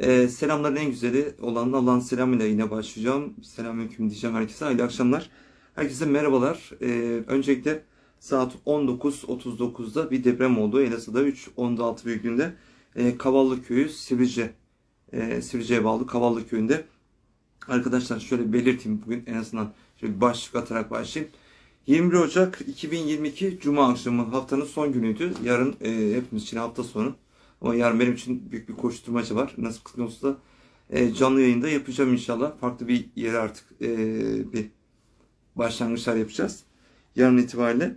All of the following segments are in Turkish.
Ee, selamların en güzeli olan Allah'ın selamıyla yine başlayacağım. Selamünaleyküm diyeceğim herkese. Hayırlı akşamlar. Herkese merhabalar. Ee, öncelikle saat 19.39'da bir deprem oldu. Elazığ'da 3.16 büyüklüğünde. Ee, Kavallı Köyü Sivrice. E, Sivrice'ye bağlı Kavallı Köyü'nde. Arkadaşlar şöyle belirteyim bugün en azından şöyle bir başlık atarak başlayayım. 21 Ocak 2022 Cuma akşamı haftanın son günüydü. Yarın e, hepimiz için hafta sonu. Ama yarın benim için büyük bir koşturmaca var. Nasıl kısmet olsa da e, canlı yayında yapacağım inşallah. Farklı bir yere artık e, bir başlangıçlar yapacağız. Yarın itibariyle.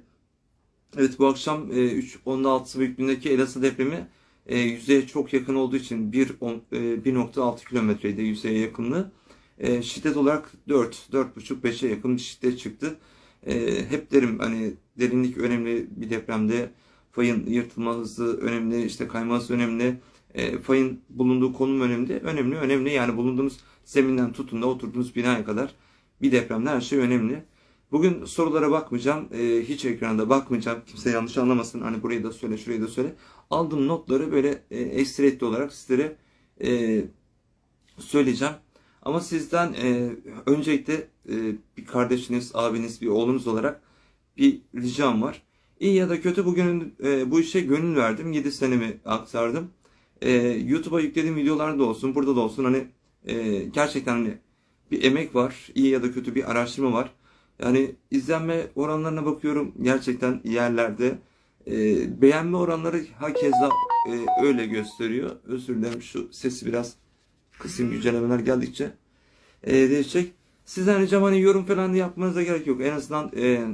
Evet bu akşam e, 3.16 büyüklüğündeki Elazığ depremi e, yüzeye çok yakın olduğu için 1, on- e, 1.6 kilometreydi yüzeye yakınlığı. E, şiddet olarak 4, 4.5, 5'e yakın bir şiddet çıktı. E, hep derim hani derinlik önemli bir depremde. Fayın yırtılma hızı önemli, işte kayma hızı önemli. E, fayın bulunduğu konum önemli. Önemli, önemli. Yani bulunduğunuz zeminden tutun da oturduğunuz binaya kadar bir depremde her şey önemli. Bugün sorulara bakmayacağım. E, hiç ekranda bakmayacağım. Kimse yanlış anlamasın. Hani burayı da söyle, şurayı da söyle. Aldığım notları böyle e, ekstretli olarak sizlere e, söyleyeceğim. Ama sizden e, öncelikle e, bir kardeşiniz, abiniz, bir oğlunuz olarak bir ricam var. İyi ya da kötü bugün e, bu işe gönül verdim. 7 senemi aktardım. E, YouTube'a yüklediğim videolarda olsun, burada da olsun hani e, gerçekten hani bir emek var. iyi ya da kötü bir araştırma var. Yani izlenme oranlarına bakıyorum gerçekten yerlerde. E, beğenme oranları hakeza e, öyle gösteriyor. Özür dilerim şu sesi biraz kısım güncellemeler geldikçe e, değişecek. Sizden ricam hani yorum falan da yapmanıza gerek yok. En azından e,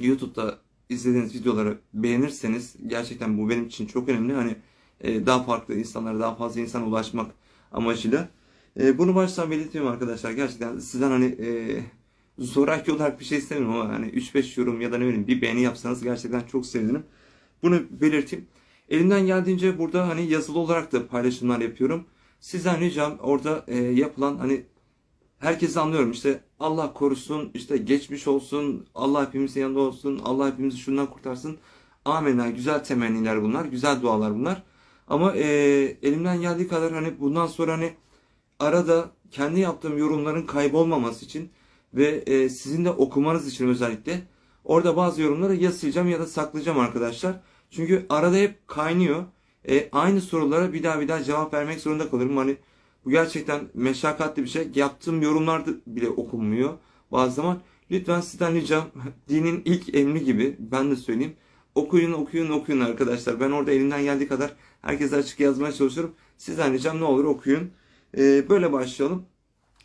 YouTube'da izlediğiniz videoları beğenirseniz gerçekten bu benim için çok önemli. Hani e, daha farklı insanlara, daha fazla insana ulaşmak amacıyla. E, bunu baştan belirtiyorum arkadaşlar. Gerçekten sizden hani e, zoraki olarak bir şey istemiyorum ama hani 3-5 yorum ya da ne bileyim bir beğeni yapsanız gerçekten çok sevinirim. Bunu belirteyim. Elimden geldiğince burada hani yazılı olarak da paylaşımlar yapıyorum. Sizden ricam orada e, yapılan hani herkesi anlıyorum işte Allah korusun işte geçmiş olsun Allah hepimizin yanında olsun Allah hepimizi şundan kurtarsın. Amenna güzel temenniler bunlar güzel dualar bunlar. Ama e, elimden geldiği kadar hani bundan sonra hani arada kendi yaptığım yorumların kaybolmaması için ve e, sizin de okumanız için özellikle orada bazı yorumları ya sileceğim ya da saklayacağım arkadaşlar. Çünkü arada hep kaynıyor. E, aynı sorulara bir daha bir daha cevap vermek zorunda kalırım. Hani bu gerçekten meşakkatli bir şey. Yaptığım yorumlarda bile okunmuyor bazı zaman. Lütfen sizden ricam dinin ilk emri gibi ben de söyleyeyim. Okuyun okuyun okuyun arkadaşlar. Ben orada elimden geldiği kadar herkese açık yazmaya çalışıyorum. Sizden ricam ne olur okuyun. E, böyle başlayalım.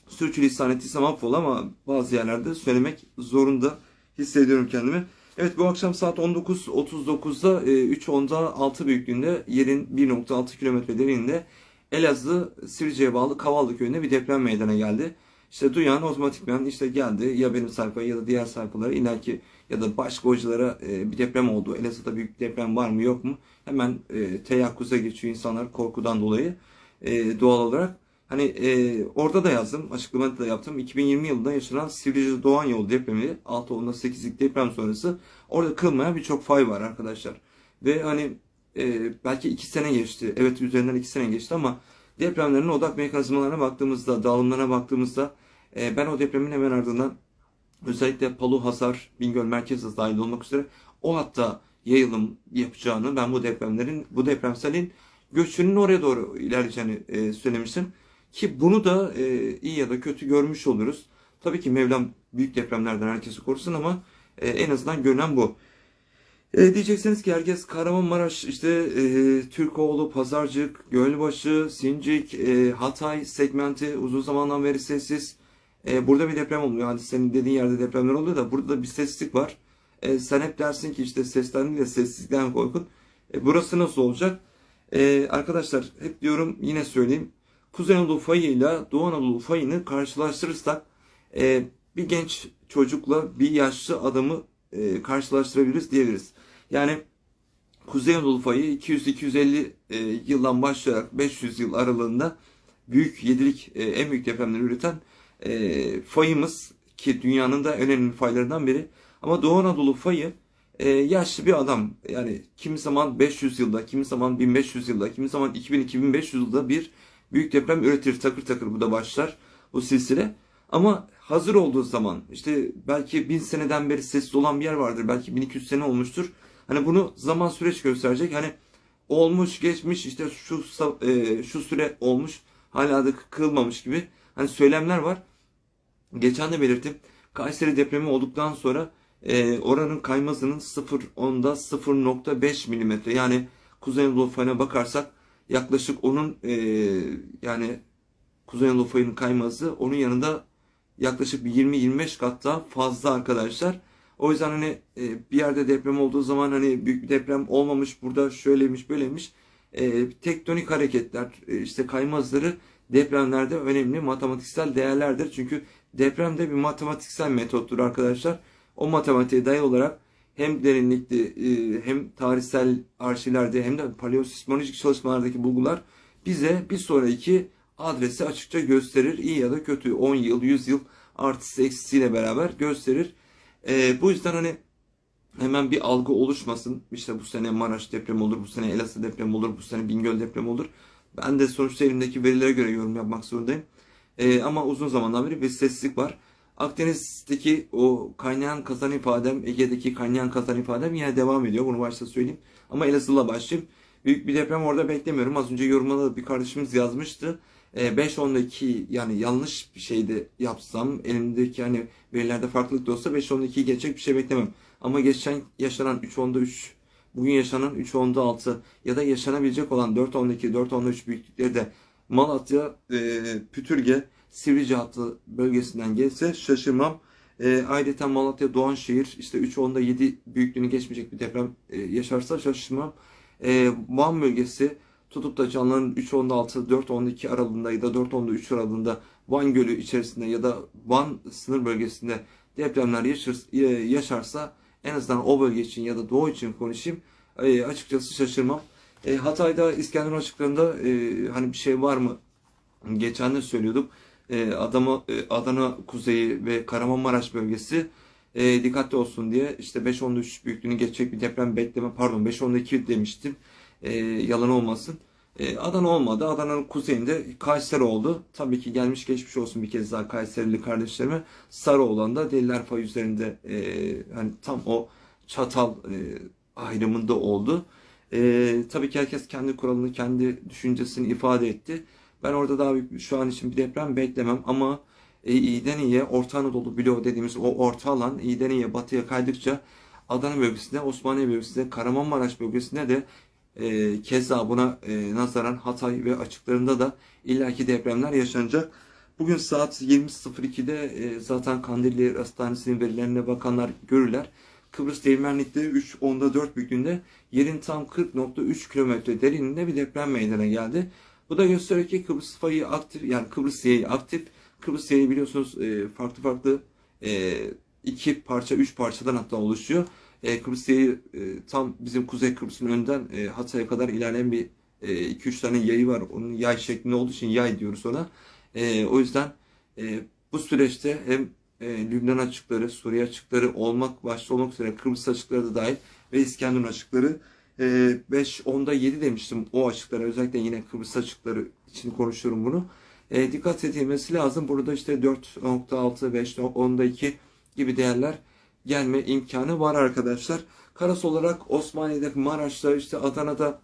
Sürçülisan ettiysem affola ama bazı yerlerde söylemek zorunda hissediyorum kendimi. Evet bu akşam saat 19.39'da e, 3.10'da 6 büyüklüğünde yerin 1.6 kilometre derinliğinde Elazığ Sivrice'ye bağlı Kavallı köyünde bir deprem meydana geldi. İşte duyan otomatikman işte geldi ya benim sayfaya ya da diğer sayfalara illaki ya da başka hocalara e, bir deprem oldu. Elazığ'da büyük bir deprem var mı yok mu? Hemen e, teyakkuza geçiyor insanlar korkudan dolayı e, doğal olarak. Hani e, orada da yazdım, açıklamada da yaptım. 2020 yılında yaşanan Sivrice Doğan Yolu depremi 6.8'lik deprem sonrası orada kırılmayan birçok fay var arkadaşlar. Ve hani e, belki 2 sene geçti. Evet üzerinden 2 sene geçti ama depremlerin odak mekanizmalarına baktığımızda, dağılımlarına baktığımızda e, ben o depremin hemen ardından özellikle Palu, Hasar, Bingöl merkez dahil olmak üzere o hatta yayılım yapacağını ben bu depremlerin, bu depremselin göçünün oraya doğru ilerleyeceğini e, söylemiştim. Ki bunu da e, iyi ya da kötü görmüş oluruz. Tabii ki Mevlam büyük depremlerden herkesi korusun ama e, en azından görünen bu. E, diyeceksiniz ki herkes Kahramanmaraş, işte e, Türkoğlu, Pazarcık, Gölbaşı, Sincik, e, Hatay segmenti uzun zamandan beri sessiz. E, burada bir deprem olmuyor. Hani senin dediğin yerde depremler oluyor da burada da bir sessizlik var. E, sen hep dersin ki işte sesten değil de sessizlikten korkun. E, burası nasıl olacak? E, arkadaşlar hep diyorum yine söyleyeyim. Kuzey Anadolu fayı ile Doğu Anadolu fayını karşılaştırırsak e, bir genç çocukla bir yaşlı adamı e, karşılaştırabiliriz diyebiliriz. Yani Kuzey Anadolu fayı 200-250 e, yıldan başlayarak 500 yıl aralığında büyük yedilik e, en büyük depremleri üreten e, fayımız ki dünyanın da önemli faylarından biri. Ama Doğu Anadolu fayı e, yaşlı bir adam yani kimi zaman 500 yılda, kimi zaman 1500 yılda, kimi zaman 2000-2500 yılda bir büyük deprem üretir. Takır takır bu da başlar bu silsile. Ama hazır olduğu zaman işte belki bin seneden beri sessiz olan bir yer vardır. Belki 1200 sene olmuştur. Hani bunu zaman süreç gösterecek. Hani olmuş geçmiş işte şu e, şu süre olmuş hala da kılmamış gibi hani söylemler var. Geçen de belirttim. Kayseri depremi olduktan sonra e, oranın kayma hızının 0.10'da 0.5 milimetre yani Kuzey Anadolu fayına bakarsak yaklaşık onun e, yani Kuzey Anadolu fayının kayma hızı onun yanında yaklaşık bir 20-25 kat daha fazla arkadaşlar. O yüzden hani e, bir yerde deprem olduğu zaman hani büyük bir deprem olmamış burada şöyleymiş böyleymiş e, tektonik hareketler e, işte kayma hızları depremlerde önemli matematiksel değerlerdir. Çünkü deprem de bir matematiksel metottur arkadaşlar. O matematiğe dayalı olarak hem derinlikte e, hem tarihsel arşivlerde hem de paleosismolojik çalışmalardaki bulgular bize bir sonraki adresi açıkça gösterir. İyi ya da kötü 10 yıl, 100 yıl artısı eksisiyle beraber gösterir. E, bu yüzden hani hemen bir algı oluşmasın. İşte bu sene Maraş depremi olur, bu sene Elazığ depremi olur, bu sene Bingöl depremi olur. Ben de sonuçta elimdeki verilere göre yorum yapmak zorundayım. Ee, ama uzun zamandan beri bir sessizlik var. Akdeniz'deki o kaynayan kazan ifadem, Ege'deki kaynayan kazan ifadem yine devam ediyor. Bunu başta söyleyeyim. Ama Elazığ'la başlayayım. Büyük bir deprem orada beklemiyorum. Az önce yorumlarda bir kardeşimiz yazmıştı. Ee, 5-10'daki yani yanlış bir şey de yapsam elimdeki hani verilerde farklılık da olsa 5-10'daki geçecek bir şey beklemem. Ama geçen yaşanan 3-10'da 3 bugün yaşanan 3-10'da 6 ya da yaşanabilecek olan 4-10'daki 4-10'da 3 büyüklükleri de Malatya, e, Pütürge, Sivrice hattı bölgesinden gelse şaşırmam. E, ayrıca Malatya, Doğanşehir işte 3-10'da 7 büyüklüğünü geçmeyecek bir deprem e, yaşarsa şaşırmam. E, Van bölgesi tutup da canlıların 3-10'da 6, 4-10'da 2 aralığında ya da 4-10'da 3 aralığında Van Gölü içerisinde ya da Van sınır bölgesinde depremler yaşar, yaşarsa en azından o bölge için ya da doğu için konuşayım. E, açıkçası şaşırmam. E, Hatay'da İskenderun açıklarında e, hani bir şey var mı? Geçen de söylüyorduk. E, Adana, e, Adana kuzeyi ve Kahramanmaraş bölgesi e, dikkatli olsun diye işte 5.13 büyüklüğünü geçecek bir deprem bekleme pardon 5.12 demiştim. E, yalan olmasın. E, Adana olmadı. Adana'nın kuzeyinde Kayseri oldu. Tabii ki gelmiş geçmiş olsun bir kez daha Kayserili kardeşlerime. Sarıoğlan'da Deliler Fay üzerinde e, hani tam o çatal e, ayrımında oldu. E, tabii ki herkes kendi kuralını, kendi düşüncesini ifade etti. Ben orada daha büyük, şu an için bir deprem beklemem ama e, iyiden iyiye Orta Anadolu bloğu dediğimiz o orta alan iyiden iyiye batıya kaydıkça Adana bölgesinde, Osmaniye bölgesinde, Kahramanmaraş bölgesinde de e, keza buna e, nazaran Hatay ve açıklarında da illaki depremler yaşanacak. Bugün saat 20.02'de e, zaten Kandilli Hastanesi'nin verilerine bakanlar görürler. Kıbrıs Değirmenlik'te 3.10'da 4 büyüklüğünde yerin tam 40.3 kilometre derinliğinde bir deprem meydana geldi. Bu da gösteriyor ki Kıbrıs fayı aktif yani Kıbrıs yayı aktif. Kıbrıs yayı biliyorsunuz e, farklı farklı e, iki parça, üç parçadan hatta oluşuyor. E, Kıbrıs yayı e, tam bizim Kuzey Kıbrıs'ın önden e, Hatay'a kadar ilerleyen bir 2-3 tane yayı var. Onun yay şeklinde olduğu için yay diyoruz ona. E, o yüzden e, bu süreçte hem e, Lübnan açıkları, Suriye açıkları olmak başta olmak üzere Kıbrıs açıkları da dahil ve İskenderun açıkları e, 5 10'da 7 demiştim o açıklara özellikle yine Kıbrıs açıkları için konuşuyorum bunu. E, dikkat edilmesi lazım. Burada işte 4.6, 5, 10'da 2 gibi değerler gelme imkanı var arkadaşlar. Karas olarak Osmaniye'de, Maraş'ta, işte Adana'da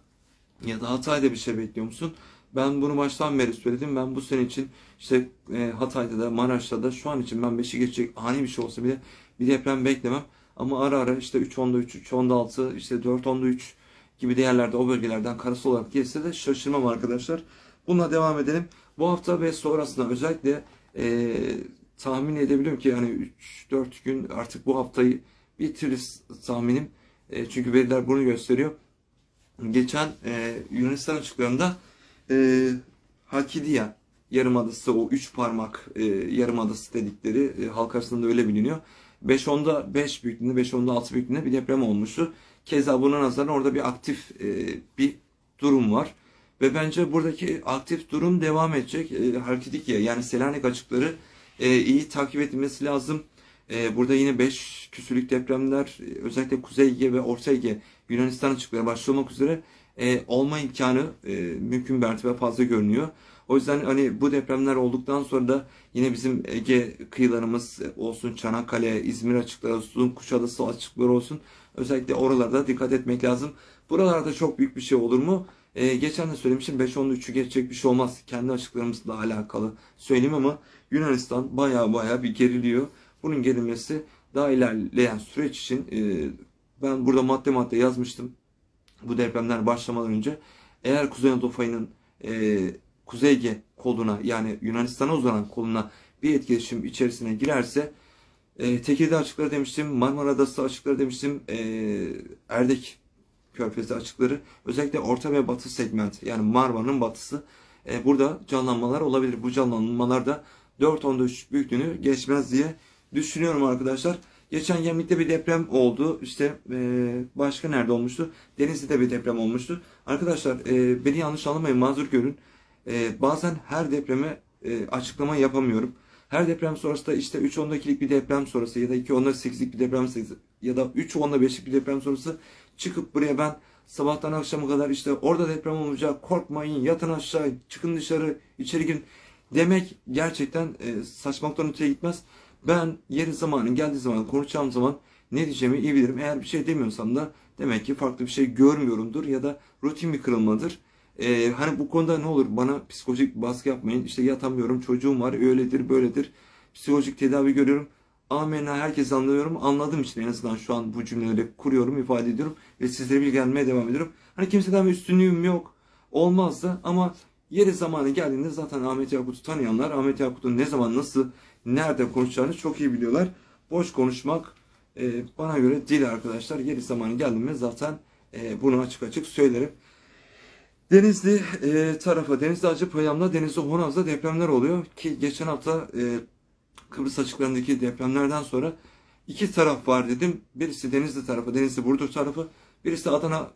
ya da Hatay'da bir şey bekliyor musun? Ben bunu baştan beri söyledim. Ben bu sene için işte e, Hatay'da da Maraş'ta da şu an için ben 5'i geçecek ani bir şey olsa bile bir deprem beklemem. Ama ara ara işte 3.10'da 3, 3.10'da 6, işte 4.10'da 3 gibi değerlerde o bölgelerden karası olarak gelirse de şaşırmam arkadaşlar. Bununla devam edelim. Bu hafta ve sonrasında özellikle e, tahmin edebiliyorum ki yani 3-4 gün artık bu haftayı bitiririz tahminim. E, çünkü veriler bunu gösteriyor. Geçen e, Yunanistan açıklarında e, Hakidia yarımadası o üç parmak e, yarımadası dedikleri e, halk arasında öyle biliniyor. 5-10'da 5 büyüklüğünde 5-10'da 6 büyüklüğünde bir deprem olmuştu. Keza buna nazaran orada bir aktif e, bir durum var. Ve bence buradaki aktif durum devam edecek. E, Halkidikya yani Selanik açıkları e, iyi takip edilmesi lazım. E, burada yine 5 küsürlük depremler e, özellikle Kuzey Ege ve Orta Ege Yunanistan açıkları başta üzere e, olma imkanı e, mümkün mertebe fazla görünüyor. O yüzden hani bu depremler olduktan sonra da yine bizim Ege kıyılarımız olsun, Çanakkale, İzmir açıkları olsun, Kuşadası açıkları olsun. Özellikle oralarda dikkat etmek lazım. Buralarda çok büyük bir şey olur mu? Ee, geçen de söylemiştim 5-10'da geçecek bir şey olmaz. Kendi açıklarımızla alakalı söyleyeyim ama Yunanistan baya baya bir geriliyor. Bunun gerilmesi daha ilerleyen süreç için e, ben burada madde madde yazmıştım. Bu depremler başlamadan önce eğer Kuzey Anadolu fayının e, Kuzey Ege koluna yani Yunanistan'a uzanan koluna bir etkileşim içerisine girerse e, Tekirdağ açıkları demiştim, Marmara Adası açıkları demiştim, e, Erdek Körfezi açıkları özellikle orta ve batı segment yani Marmara'nın batısı e, burada canlanmalar olabilir. Bu canlanmalar da 4.13 büyüklüğünü geçmez diye düşünüyorum arkadaşlar. Geçen Gemlik'te bir deprem oldu. İşte e, başka nerede olmuştu? Denizli'de bir deprem olmuştu. Arkadaşlar e, beni yanlış anlamayın mazur görün. E, bazen her depreme e, açıklama yapamıyorum. Her deprem sonrası da işte 3.10'dakilik bir deprem sonrası ya da 2.8'lik bir deprem sonrası ya da 3.5'lik bir deprem sonrası çıkıp buraya ben sabahtan akşama kadar işte orada deprem olacak korkmayın yatın aşağı çıkın dışarı içeri girin demek gerçekten e, saçmalıktan öteye gitmez. Ben yeri zamanı geldiği zaman konuşacağım zaman ne diyeceğimi iyi bilirim. Eğer bir şey demiyorsam da demek ki farklı bir şey görmüyorumdur ya da rutin bir kırılmadır. Ee, hani bu konuda ne olur bana psikolojik baskı yapmayın. İşte yatamıyorum, çocuğum var, öyledir, böyledir. Psikolojik tedavi görüyorum. Amenna herkes anlıyorum. Anladığım için en azından şu an bu cümleleri kuruyorum, ifade ediyorum ve sizlere bilgilenmeye devam ediyorum. Hani kimseden bir üstünlüğüm yok. Olmaz da ama yeri zamanı geldiğinde zaten Ahmet Yakut'u tanıyanlar Ahmet Yakut'un ne zaman nasıl nerede konuşacağını çok iyi biliyorlar. Boş konuşmak e, bana göre değil arkadaşlar. Yeri zamanı geldiğinde zaten e, bunu açık açık söylerim. Denizli e, tarafa, Denizli Acıpayam'da, Denizli Honaz'da depremler oluyor. Ki geçen hafta e, Kıbrıs açıklarındaki depremlerden sonra iki taraf var dedim. Birisi Denizli tarafı, Denizli Burdur tarafı. Birisi Adana,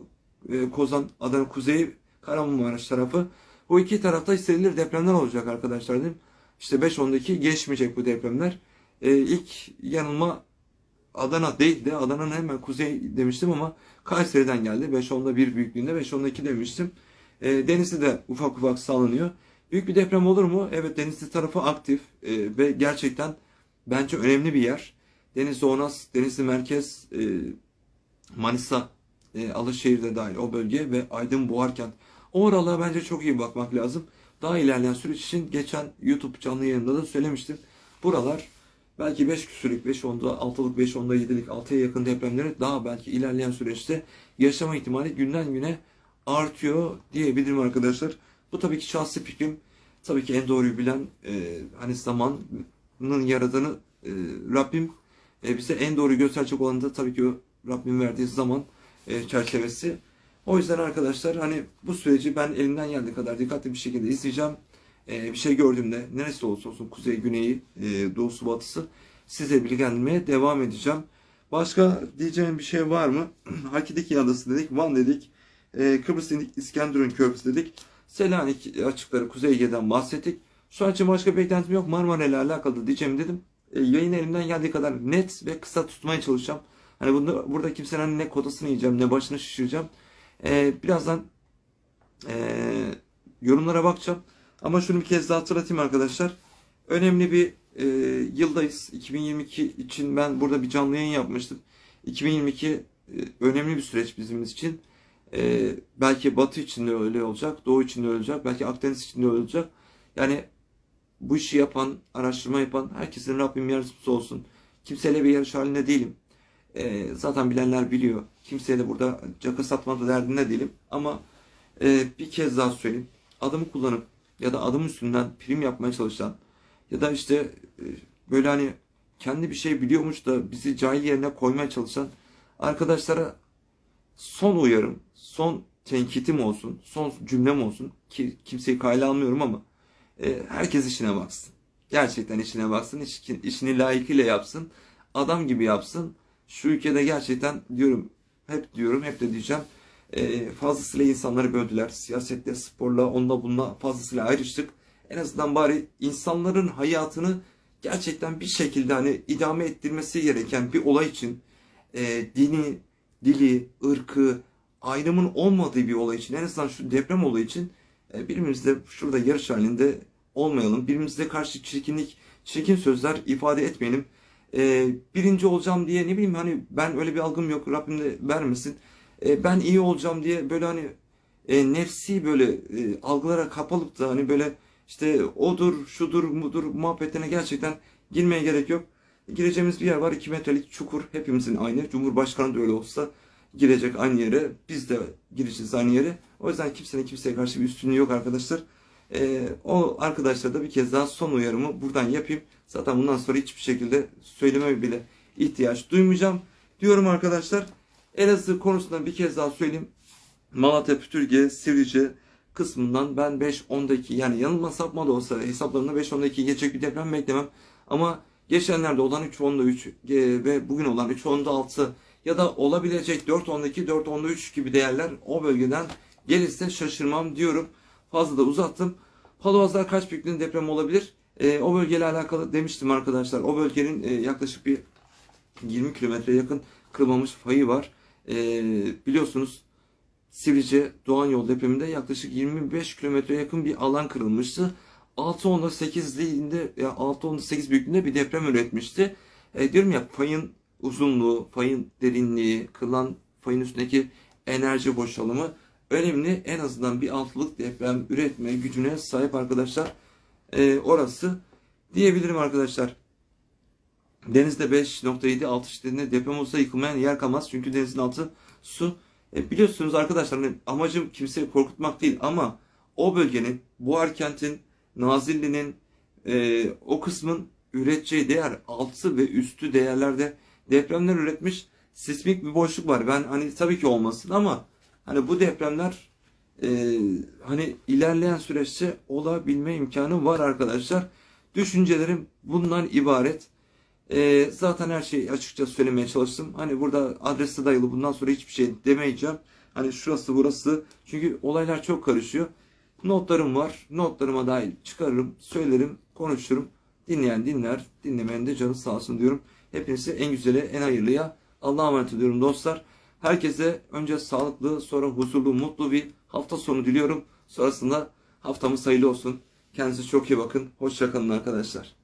e, Kozan, Adana Kuzey, Kahramanmaraş tarafı. Bu iki tarafta hissedilir depremler olacak arkadaşlar dedim. İşte 5-10'daki geçmeyecek bu depremler. E, ilk yanılma Adana değil de Adana'nın hemen kuzey demiştim ama Kayseri'den geldi. 5-10'da bir büyüklüğünde 5-10'da 2 demiştim. E, Denizli de ufak ufak sallanıyor. Büyük bir deprem olur mu? Evet Denizli tarafı aktif e, ve gerçekten bence önemli bir yer. Denizli Onas, Denizli Merkez, e, Manisa, e, Alışehir de dahil o bölge ve Aydın Buharkent. O oralara bence çok iyi bakmak lazım. Daha ilerleyen süreç için geçen YouTube canlı yayında da söylemiştim. Buralar belki 5 küsürlük, 5 onda, 6'lık, 5 onda, 7'lik, 6'ya yakın depremleri daha belki ilerleyen süreçte yaşama ihtimali günden güne artıyor diyebilirim arkadaşlar. Bu tabii ki şahsi fikrim. Tabii ki en doğruyu bilen e, hani zamanın yaradanı e, Rabbim e, bize en doğruyu gösterecek olan da tabii ki o Rabbim verdiği zaman e, çerçevesi. O yüzden arkadaşlar hani bu süreci ben elimden geldiği kadar dikkatli bir şekilde izleyeceğim. E, bir şey gördüğümde neresi olursa olsun kuzey, güneyi, e, doğusu, batısı size bilgilendirmeye devam edeceğim. Başka diyeceğim bir şey var mı? Halkidiki Adası dedik, Van dedik, e, Kıbrıs dedik, İskenderun Köprüsü dedik. Selanik açıkları Kuzey Ege'den bahsettik. Şu an için başka beklentim yok. Marmara ile alakalı diyeceğim dedim. E, yayın elimden geldiği kadar net ve kısa tutmaya çalışacağım. Hani bunda, burada kimsenin ne kotasını yiyeceğim ne başını şişireceğim. E, birazdan e, yorumlara bakacağım. Ama şunu bir kez daha hatırlatayım arkadaşlar. Önemli bir e, yıldayız. 2022 için ben burada bir canlı yayın yapmıştım. 2022 e, önemli bir süreç bizim için. E, belki Batı için de öyle olacak, Doğu için de öyle olacak, belki Akdeniz için de öyle olacak. Yani bu işi yapan, araştırma yapan herkesin Rabbim yardımcısı olsun. Kimseyle bir yarış halinde değilim. E, zaten bilenler biliyor. Kimseye de burada caka satma derdinde değilim. Ama e, bir kez daha söyleyeyim. Adımı kullanıp ya da adım üstünden prim yapmaya çalışan ya da işte e, böyle hani kendi bir şey biliyormuş da bizi cahil yerine koymaya çalışan arkadaşlara son uyarım, son tenkitim olsun, son cümlem olsun ki kimseyi kayla almıyorum ama e, herkes işine baksın. Gerçekten işine baksın, iş, işini layıkıyla yapsın, adam gibi yapsın. Şu ülkede gerçekten diyorum, hep diyorum, hep de diyeceğim e, fazlasıyla insanları böldüler. Siyasette, sporla, onunla bununla fazlasıyla ayrıştık. En azından bari insanların hayatını gerçekten bir şekilde hani idame ettirmesi gereken bir olay için e, dini, dili, ırkı, ayrımın olmadığı bir olay için en azından şu deprem olayı için e, birbirimizle şurada yarış halinde olmayalım. Birbirimize karşı çirkinlik, çirkin sözler ifade etmeyelim. E, birinci olacağım diye ne bileyim hani ben öyle bir algım yok Rabbim de vermesin. E, ben iyi olacağım diye böyle hani e, nefsi böyle e, algılara kapalıp da hani böyle işte odur, şudur, mudur muhabbetine gerçekten girmeye gerek yok. Gireceğimiz bir yer var. 2 metrelik çukur. Hepimizin aynı. Cumhurbaşkanı da öyle olsa girecek aynı yere. Biz de gireceğiz aynı yere. O yüzden kimsenin kimseye karşı bir üstünlüğü yok arkadaşlar. Ee, o arkadaşlara da bir kez daha son uyarımı buradan yapayım. Zaten bundan sonra hiçbir şekilde söyleme bile ihtiyaç duymayacağım. Diyorum arkadaşlar. Elazığ konusunda bir kez daha söyleyeyim. Malatya, Pütürge, Sivrice kısmından ben 5-10'da 2 yani yanılma sapma da olsa hesaplarında 5-10'da 2 geçecek bir deprem beklemem. Ama geçenlerde olan 3-10'da 3 e, ve bugün olan 3-10'da 6 ya da olabilecek 4-10'da 2, 4-10'da 3 gibi değerler o bölgeden gelirse şaşırmam diyorum. Fazla da uzattım. Palovazlar kaç büyüklüğünde deprem olabilir? E, o bölgeyle alakalı demiştim arkadaşlar. O bölgenin e, yaklaşık bir 20 kilometre yakın kırılmamış fayı var. E, biliyorsunuz Sivrice Doğan Yol depreminde yaklaşık 25 kilometre yakın bir alan kırılmıştı. 6.8'liğinde ya 6.8 büyüklüğünde bir deprem üretmişti. E, diyorum ya fayın uzunluğu, fayın derinliği, kırılan fayın üstündeki enerji boşalımı önemli. En azından bir altılık deprem üretme gücüne sahip arkadaşlar. E, orası diyebilirim arkadaşlar. Denizde 5.7 altı şiddetinde deprem olsa yıkılmayan yer kalmaz. Çünkü denizin altı su. E, biliyorsunuz arkadaşlar hani amacım kimseyi korkutmak değil ama o bölgenin, Buhar kentin, Nazilli'nin e, o kısmın üreteceği değer altı ve üstü değerlerde depremler üretmiş sismik bir boşluk var. Ben hani tabii ki olmasın ama hani bu depremler e, hani ilerleyen süreçte olabilme imkanı var arkadaşlar. Düşüncelerim bundan ibaret. E, zaten her şeyi açıkça söylemeye çalıştım. Hani burada adrese dayalı bundan sonra hiçbir şey demeyeceğim. Hani şurası burası. Çünkü olaylar çok karışıyor. Notlarım var. Notlarıma dahil çıkarırım, söylerim, konuşurum. Dinleyen dinler, dinlemeyen de canı sağ olsun diyorum. Hepinize en güzeli, en hayırlıya Allah'a emanet ediyorum dostlar. Herkese önce sağlıklı, sonra huzurlu, mutlu bir hafta sonu diliyorum. Sonrasında haftamız hayırlı olsun. Kendinize çok iyi bakın. Hoşçakalın arkadaşlar.